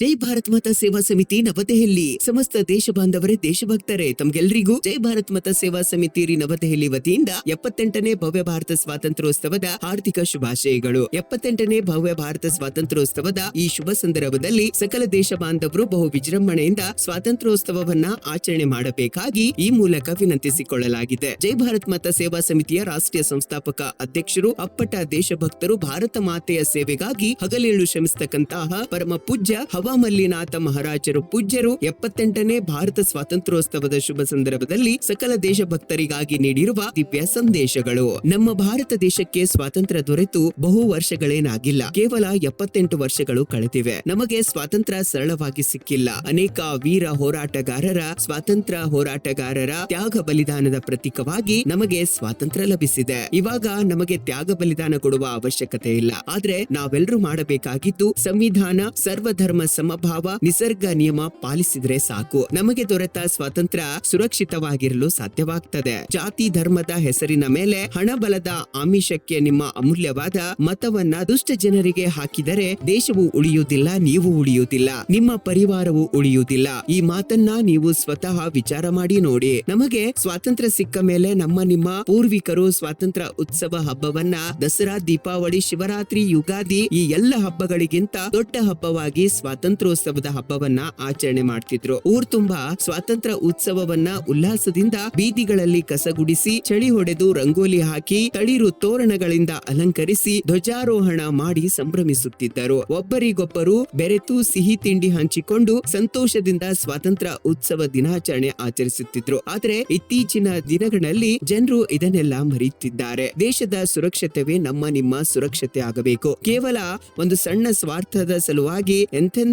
ಜೈ ಭಾರತ್ ಮಾತಾ ಸೇವಾ ಸಮಿತಿ ನವದೆಹಲಿ. ಸಮಸ್ತ ದೇಶ ಬಾಂಧವರೇ, ದೇಶಭಕ್ತರೇ, ತಮ್ಗೆಲ್ರಿಗೂ ಜೈ ಭಾರತ್ ಮತ ಸೇವಾ ಸಮಿತಿ ನವದೆಹಲಿ ವತಿಯಿಂದ ಎಪ್ಪತ್ತೆಂಟನೇ ಭವ್ಯ ಭಾರತ ಸ್ವಾತಂತ್ರ್ಯೋತ್ಸವದ ಹಾರ್ದಿಕ ಶುಭಾಶಯಗಳು. ಎಪ್ಪತ್ತೆಂಟನೇ ಭವ್ಯ ಭಾರತ ಸ್ವಾತಂತ್ರ್ಯೋತ್ಸವದ ಈ ಶುಭ ಸಂದರ್ಭದಲ್ಲಿ ಸಕಲ ದೇಶ ಬಾಂಧವರು ಬಹು ವಿಜೃಂಭಣೆಯಿಂದ ಸ್ವಾತಂತ್ರ್ಯೋತ್ಸವವನ್ನ ಆಚರಣೆ ಮಾಡಬೇಕಾಗಿ ಈ ಮೂಲಕ ವಿನಂತಿಸಿಕೊಳ್ಳಲಾಗಿದೆ. ಜೈ ಭಾರತ್ ಮತ ಸೇವಾ ಸಮಿತಿಯ ರಾಷ್ಟ್ರೀಯ ಸಂಸ್ಥಾಪಕ ಅಧ್ಯಕ್ಷರು, ಅಪ್ಪಟ ದೇಶಭಕ್ತರು ಭಾರತ ಮಾತೆಯ ಸೇವೆಗಾಗಿ ಹಗಲಿರುಳು ಶ್ರಮಿಸತಕ್ಕಂತಹ ಪರಮ ಪೂಜ್ಯ ಹವಾಮಲ್ಲಿನಾಥ ಮಹಾರಾಜರು ಪೂಜ್ಯರು ಎಪ್ಪತ್ತೆಂಟನೇ ಭಾರತ ಸ್ವಾತಂತ್ರ್ಯೋತ್ಸವದ ಶುಭ ಸಂದರ್ಭದಲ್ಲಿ ಸಕಲ ದೇಶಭಕ್ತರಿಗಾಗಿ ನೀಡಿರುವ ದಿವ್ಯ ಸಂದೇಶಗಳು. ನಮ್ಮ ಭಾರತ ದೇಶಕ್ಕೆ ಸ್ವಾತಂತ್ರ್ಯ ದೊರೆತು ಬಹು ವರ್ಷಗಳೇನಾಗಿಲ್ಲ. ಕೇವಲ ಎಪ್ಪತ್ತೆಂಟು ವರ್ಷಗಳು ಕಳೆದಿವೆ. ನಮಗೆ ಸ್ವಾತಂತ್ರ್ಯ ಸರಳವಾಗಿ ಸಿಕ್ಕಿಲ್ಲ. ಅನೇಕ ವೀರ ಹೋರಾಟಗಾರರ, ಸ್ವಾತಂತ್ರ್ಯ ಹೋರಾಟಗಾರರ ತ್ಯಾಗ ಬಲಿದಾನದ ಪ್ರತೀಕವಾಗಿ ನಮಗೆ ಸ್ವಾತಂತ್ರ್ಯ ಲಭಿಸಿದೆ. ಇವಾಗ ನಮಗೆ ತ್ಯಾಗ ಬಲಿದಾನ ಕೊಡುವ ಅವಶ್ಯಕತೆ ಇಲ್ಲ. ಆದ್ರೆ ನಾವೆಲ್ಲರೂ ಮಾಡಬೇಕಾಗಿದ್ದು ಸಂವಿಧಾನ, ಸರ್ವಧರ್ಮ ಸಮಭಾವ, ನಿಸರ್ಗ ನಿಯಮ ಪಾಲಿಸಿದ್ರೆ ಸಾಕು. ನಮಗೆ ದೊರೆತ ಸ್ವಾತಂತ್ರ್ಯ ಸುರಕ್ಷಿತವಾಗಿರಲು ಸಾಧ್ಯವಾಗ್ತದೆ. ಜಾತಿ, ಧರ್ಮದ ಹೆಸರಿನ ಮೇಲೆ ಹಣಬಲದ ಆಮಿಷಕ್ಕೆ ನಿಮ್ಮ ಅಮೂಲ್ಯವಾದ ಮತವನ್ನ ದುಷ್ಟ ಜನರಿಗೆ ಹಾಕಿದರೆ ದೇಶವು ಉಳಿಯುವುದಿಲ್ಲ, ನೀವು ಉಳಿಯುವುದಿಲ್ಲ. ನಿಮ್ಮ ಪರಿವಾರವು ಉಳಿಯುವುದಿಲ್ಲ. ಈ ಮಾತನ್ನ ನೀವು ಸ್ವತಃ ವಿಚಾರ ಮಾಡಿ ನೋಡಿ. ನಮಗೆ ಸ್ವಾತಂತ್ರ್ಯ ಸಿಕ್ಕ ಮೇಲೆ ನಮ್ಮ ನಿಮ್ಮ ಪೂರ್ವಿಕರು ಸ್ವಾತಂತ್ರ್ಯ ಉತ್ಸವ ಹಬ್ಬವನ್ನ ದಸರಾ, ದೀಪಾವಳಿ, ಶಿವರಾತ್ರಿ, ಯುಗಾದಿ ಈ ಎಲ್ಲ ಹಬ್ಬಗಳಿಗಿಂತ ದೊಡ್ಡ ಹಬ್ಬವಾಗಿ ಸ್ವಾತಂತ್ರ್ಯೋತ್ಸವದ ಹಬ್ಬವನ್ನ ಆಚರಣೆ ಮಾಡ್ತಿದ್ರು. ಊರ್ ತುಂಬಾ ಸ್ವಾತಂತ್ರ್ಯ ಉತ್ಸವವನ್ನ ಉಲ್ಲಾಸದಿಂದ ಬೀದಿಗಳಲ್ಲಿ ಕಸಗುಡಿಸಿ, ಚಳಿ ಹೊಡೆದು ರಂಗೋಲಿ ಹಾಕಿ, ತಳಿರು ತೋರಣಗಳಿಂದ ಅಲಂಕರಿಸಿ, ಧ್ವಜಾರೋಹಣ ಮಾಡಿ ಸಂಭ್ರಮಿಸುತ್ತಿದ್ದರು. ಒಬ್ಬರಿಗೊಬ್ಬರು ಬೆರೆತು ಸಿಹಿ ತಿಂಡಿ ಹಂಚಿಕೊಂಡು ಸಂತೋಷದಿಂದ ಸ್ವಾತಂತ್ರ್ಯ ಉತ್ಸವ ದಿನಾಚರಣೆ ಆಚರಿಸುತ್ತಿದ್ರು. ಆದ್ರೆ ಇತ್ತೀಚಿನ ದಿನಗಳಲ್ಲಿ ಜನರು ಇದನ್ನೆಲ್ಲ ಮರೆಯುತ್ತಿದ್ದಾರೆ. ದೇಶದ ಸುರಕ್ಷತೆವೇ ನಮ್ಮ ನಿಮ್ಮ ಸುರಕ್ಷತೆ ಆಗಬೇಕು. ಕೇವಲ ಒಂದು ಸಣ್ಣ ಸ್ವಾರ್ಥದ ಸಲುವಾಗಿ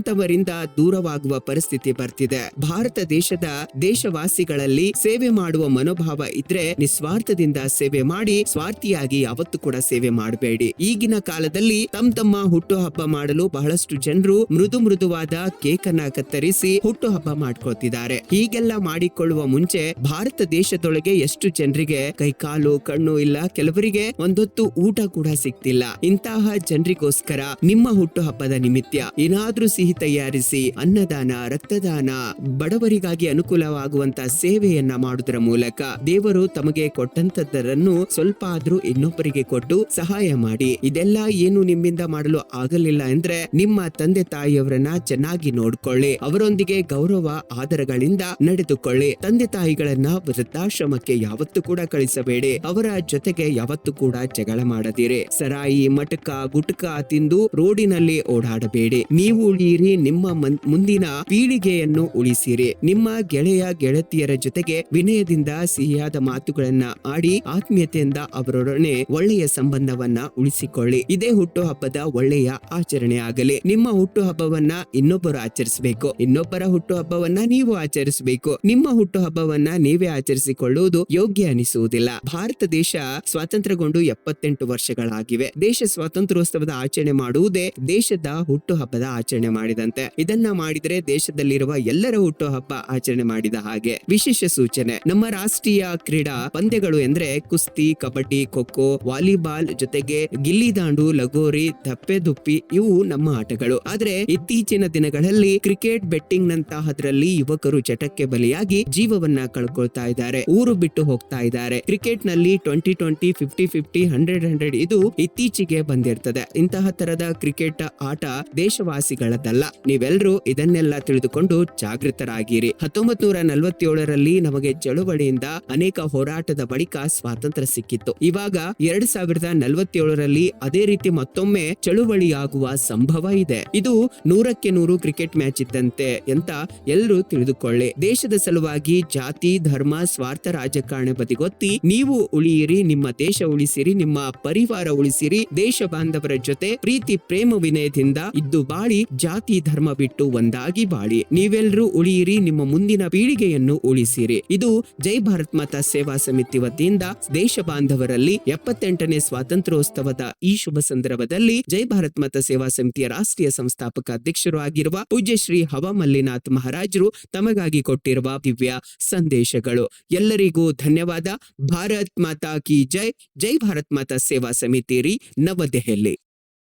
ಎಂತೆಂಥವರಿಂದ ದೂರವಾಗುವ ಪರಿಸ್ಥಿತಿ ಬರ್ತಿದೆ. ಭಾರತ ದೇಶದ ದೇಶವಾಸಿಗಳಲ್ಲಿ ಸೇವೆ ಮಾಡುವ ಮನೋಭಾವ ಇದ್ರೆ ನಿಸ್ವಾರ್ಥದಿಂದ ಸೇವೆ ಮಾಡಿ, ಸ್ವಾರ್ಥಿಯಾಗಿ ಯಾವತ್ತೂ ಕೂಡ ಸೇವೆ ಮಾಡಬೇಡಿ. ಈಗಿನ ಕಾಲದಲ್ಲಿ ತಮ್ಮ ತಮ್ಮ ಹುಟ್ಟು ಹಬ್ಬ ಮಾಡಲು ಬಹಳಷ್ಟು ಜನರು ಮೃದು ಮೃದುವಾದ ಕೇಕ್ ಅನ್ನ ಕತ್ತರಿಸಿ ಹುಟ್ಟು ಹಬ್ಬ ಮಾಡ್ಕೊಳ್ತಿದ್ದಾರೆ ಹೀಗೆಲ್ಲ ಮಾಡಿಕೊಳ್ಳುವ ಮುಂಚೆ ಭಾರತ ದೇಶದೊಳಗೆ ಎಷ್ಟು ಜನರಿಗೆ ಕೈಕಾಲು ಕಣ್ಣು ಇಲ್ಲ, ಕೆಲವರಿಗೆ ಒಂದೊತ್ತು ಊಟ ಕೂಡ ಸಿಗ್ತಿಲ್ಲ. ಇಂತಹ ಜನರಿಗೋಸ್ಕರ ನಿಮ್ಮ ಹುಟ್ಟು ಹಬ್ಬದ ನಿಮಿತ್ತ ಏನಾದ್ರೂ ಸಿಹಿ ತಯಾರಿಸಿ ಅನ್ನದಾನ, ರಕ್ತದಾನ, ಬಡವರಿಗಾಗಿ ಅನುಕೂಲವಾಗುವಂತ ಸೇವೆಯನ್ನ ಮಾಡುವುದರ ಮೂಲಕ ದೇವರು ತಮಗೆ ಕೊಟ್ಟಂತದ್ದರನ್ನು ಸ್ವಲ್ಪ ಆದ್ರೂ ಇನ್ನೊಬ್ಬರಿಗೆ ಕೊಟ್ಟು ಸಹಾಯ ಮಾಡಿ. ಇದೆಲ್ಲ ಏನು ನಿಮ್ಮಿಂದ ಮಾಡಲು ಆಗಲಿಲ್ಲ ಅಂದ್ರೆ ನಿಮ್ಮ ತಂದೆ ತಾಯಿಯವರನ್ನ ಚೆನ್ನಾಗಿ ನೋಡ್ಕೊಳ್ಳಿ. ಅವರೊಂದಿಗೆ ಗೌರವ, ಆದರಗಳಿಂದ ನಡೆದುಕೊಳ್ಳಿ. ತಂದೆ ತಾಯಿಗಳನ್ನ ವೃದ್ಧಾಶ್ರಮಕ್ಕೆ ಯಾವತ್ತೂ ಕೂಡ ಕಳಿಸಬೇಡಿ. ಅವರ ಜೊತೆಗೆ ಯಾವತ್ತೂ ಕೂಡ ಜಗಳ ಮಾಡದಿರಿ. ಸರಾಯಿ, ಮಟಕ, ಗುಟ್ಕ ತಿಂದು ರೋಡಿನಲ್ಲಿ ಓಡಾಡಬೇಡಿ. ನೀವು ಉಳಿಯಿರಿ ನಿಮ್ಮ ಮುಂದಿನ ಪೀಳಿಗೆಯನ್ನು ಉಳಿಸಿರಿ. ನಿಮ್ಮ ಗೆಳೆಯ ಗೆಳತಿಯರ ಜೊತೆಗೆ ವಿನಯದಿಂದ ಸಿಹಿಯಾದ ಮಾತುಗಳನ್ನ ಆಡಿ ಆತ್ಮೀಯತೆಯಿಂದ ಅವರೊಡನೆ ಒಳ್ಳೆಯ ಸಂಬಂಧವನ್ನ ಉಳಿಸಿಕೊಳ್ಳಿ. ಇದೇ ಹುಟ್ಟುಹಬ್ಬದ ಒಳ್ಳೆಯ ಆಚರಣೆ ಆಗಲಿ. ನಿಮ್ಮ ಹುಟ್ಟುಹಬ್ಬವನ್ನ ಇನ್ನೊಬ್ಬರು ಆಚರಿಸಬೇಕು. ಇನ್ನೊಬ್ಬರ ಹುಟ್ಟುಹಬ್ಬವನ್ನ ನೀವು ಆಚರಿಸಬೇಕು. ನಿಮ್ಮ ಹುಟ್ಟುಹಬ್ಬವನ್ನ ನೀವೇ ಆಚರಿಸಿಕೊಳ್ಳುವುದು ಯೋಗ್ಯ ಅನಿಸುವುದಿಲ್ಲ. ಭಾರತ ದೇಶ ಸ್ವಾತಂತ್ರ್ಯಗೊಂಡು ಎಪ್ಪತ್ತೆಂಟು ವರ್ಷಗಳಾಗಿವೆ. ದೇಶ ಸ್ವಾತಂತ್ರ್ಯೋತ್ಸವದ ಆಚರಣೆ ಮಾಡುವುದೇ ದೇಶದ ಹುಟ್ಟುಹಬ್ಬದ ಆಚರಣೆ ಆಚರಣೆ ಮಾಡಿದಂತೆ ಇದನ್ನ ಮಾಡಿದ್ರೆ ದೇಶದಲ್ಲಿರುವ ಎಲ್ಲರ ಹುಟ್ಟುಹಬ್ಬ ಆಚರಣೆ ಮಾಡಿದ ಹಾಗೆ ವಿಶೇಷ ಸೂಚನೆ. ನಮ್ಮ ರಾಷ್ಟ್ರೀಯ ಕ್ರೀಡಾ ಪಂದ್ಯಗಳು ಎಂದ್ರೆ ಕುಸ್ತಿ, ಕಬಡ್ಡಿ, ಖೋಖೋ, ವಾಲಿಬಾಲ್ ಜೊತೆಗೆ ಗಿಲ್ಲಿ ದಾಂಡು, ಲಗೋರಿ ದಪ್ಪೆ ದುಪ್ಪಿ ಇವು ನಮ್ಮ ಆಟಗಳು. ಆದ್ರೆ ಇತ್ತೀಚಿನ ದಿನಗಳಲ್ಲಿ ಕ್ರಿಕೆಟ್ ಬೆಟ್ಟಿಂಗ್ ನಂತಹದ್ರಲ್ಲಿ ಯುವಕರು ಚಟಕ್ಕೆ ಬಲಿಯಾಗಿ ಜೀವವನ್ನ ಕಳ್ಕೊಳ್ತಾ ಇದ್ದಾರೆ. ಊರು ಬಿಟ್ಟು ಹೋಗ್ತಾ ಇದ್ದಾರೆ. ಕ್ರಿಕೆಟ್ನಲ್ಲಿ twenty twenty, fifty fifty, hundred hundred ಇದು ಇತ್ತೀಚೆಗೆ ಬಂದಿರ್ತದೆ. ಇಂತಹ ತರದ ಕ್ರಿಕೆಟ್ ಆಟ ದೇಶವಾಸಿಗಳದಲ್ಲ ನೀವೆಲ್ಲರೂ ಇದನ್ನೆಲ್ಲ ತಿಳಿದುಕೊಂಡು ಜಾಗೃತರಾಗಿರಿ. ಹತ್ತೊಂಬತ್ ನೂರ ನಲವತ್ತೇಳರಲ್ಲಿ ನಮಗೆ ಚಳುವಳಿಯಿಂದ ಅನೇಕ ಹೋರಾಟದ ಬಳಿಕ ಸ್ವಾತಂತ್ರ್ಯ ಸಿಕ್ಕಿತ್ತು. ಇವಾಗ ಎರಡ್ ಸಾವಿರದ ನಲವತ್ತೇಳರಲ್ಲಿ ಅದೇ ರೀತಿ ಮತ್ತೊಮ್ಮೆ ಚಳುವಳಿಯಾಗುವ ಸಂಭವ ಇದೆ. ಇದು ನೂರಕ್ಕೆ ನೂರು ಕ್ರಿಕೆಟ್ ಮ್ಯಾಚ್ ಇದ್ದಂತೆ ಅಂತ ಎಲ್ಲರೂ ತಿಳಿದುಕೊಳ್ಳಿ. ದೇಶದ ಸಲುವಾಗಿ ಜಾತಿ, ಧರ್ಮ, ಸ್ವಾರ್ಥ, ರಾಜಕಾರಣ ಬದಿಗೊತ್ತಿ ನೀವು ಉಳಿಯಿರಿ, ನಿಮ್ಮ ದೇಶ ಉಳಿಸಿರಿ, ನಿಮ್ಮ ಪರಿವಾರ ಉಳಿಸಿರಿ, ದೇಶ ಬಾಂಧವರ ಜೊತೆ ಪ್ರೀತಿ, ಪ್ರೇಮ, ವಿನಯದಿಂದ ಇದ್ದು ಬಾಳಿ ಜಾತಿ ಧರ್ಮ ಬಿಟ್ಟು ಒಂದಾಗಿ ಬಾಳಿ. ನೀವೆಲ್ಲರೂ ಉಳಿಯಿರಿ, ನಿಮ್ಮ ಮುಂದಿನ ಪೀಳಿಗೆಯನ್ನು ಉಳಿಸಿರಿ. ಇದು ಜೈ ಭಾರತ್ ಮಾತಾ ಸೇವಾ ಸಮಿತಿ ವತಿಯಿಂದ ದೇಶ ಬಾಂಧವರಲ್ಲಿ ಎಪ್ಪತ್ತೆಂಟನೇ ಸ್ವಾತಂತ್ರ್ಯೋತ್ಸವದ ಈ ಶುಭ ಸಂದರ್ಭದಲ್ಲಿ ಜೈ ಭಾರತ್ ಮಾತಾ ಸೇವಾ ಸಮಿತಿಯ ರಾಷ್ಟ್ರೀಯ ಸಂಸ್ಥಾಪಕ ಅಧ್ಯಕ್ಷರು ಆಗಿರುವ ಪೂಜ್ಯ ಶ್ರೀ ಹವ ಮಲ್ಲಿನಾಥ್ ಮಹಾರಾಜರು ತಮಗಾಗಿ ಕೊಟ್ಟಿರುವ ದಿವ್ಯ ಸಂದೇಶಗಳು. ಎಲ್ಲರಿಗೂ ಧನ್ಯವಾದ. ಭಾರತ್ ಮಾತಾ ಕಿ ಜೈ. ಜೈ ಭಾರತ್ ಮಾತಾ ಸೇವಾ ಸಮಿತಿ ರೀ, ನವದೆಹಲಿ.